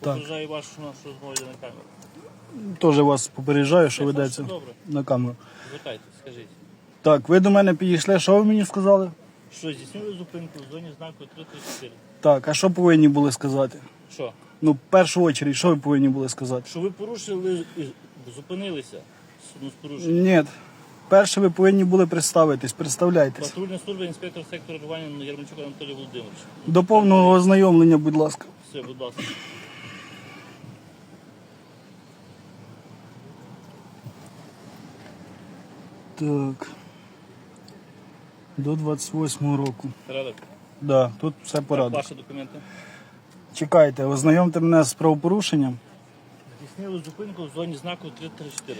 Попереджаю вас, що нашу розмову йде на камеру. Теж вас попереджаю, що ведеться Добре, на камеру. звертайтесь, скажіть. Так, ви до мене підійшли, що ви мені сказали? Що здійснили зупинку в зоні знаку 334. Так, а що повинні були сказати? Що? Ну, в першу чергу, що ви повинні були сказати? Що ви порушили і зупинилися ну, з порушенням. Ні. Перше ви повинні були представитись, представляйтесь. Патрульна служба, інспектор сектору рвання Ярмачук Анатолій Володимирович. До повного ознайомлення, будь ласка. Все, будь ласка. Так. До 28 року. Порядок. Да, тут все Так, порядок. ваші документи. Чекайте, ознайомте мене з правопорушенням. Здійснили зупинку в зоні знаку 334,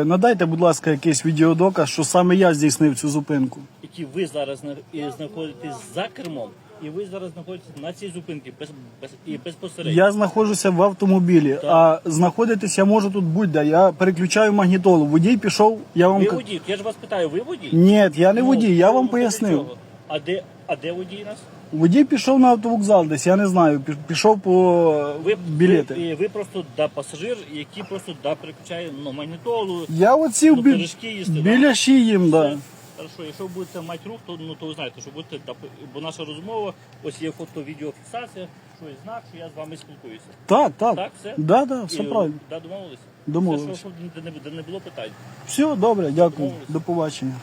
Е, надайте, будь ласка, якийсь відеодоказ, що саме я здійснив цю зупинку. які ви зараз зна- знаходитесь за кермом, і ви зараз знаходитесь на цій зупинці без, без, і безпосередньо. Я знаходжуся в автомобілі, а знаходитись я можу тут будь-де. Я переключаю магнітолу. Водій пішов, я вам Ви водій, я ж вас питаю, ви водій? Ні, я не Ну, водій, я ну, вам ну, пояснив. А де, а де водій нас? Водій пішов на автовокзал десь, я не знаю. пі- Пішов по Ви, білети. Ви, ви просто да, пасажир, який просто да, переключає ну, магнітолу. Я оці Ну, бі... пиріжки їсти, да? біля шиї, да. Все. Хорошо, якщо ви будете мати рух, то, ну, то ви знаєте, що будете, да, бо наша розмова, ось є фото-відеофіксація, що є знак, що я з вами спілкуюся. Так, так. Так, все? Да, да, все І, правильно. Да, домовилися? Домовилися. Все, що, щоб не, де не було питань. Все, добре, дякую. Домовились. До побачення.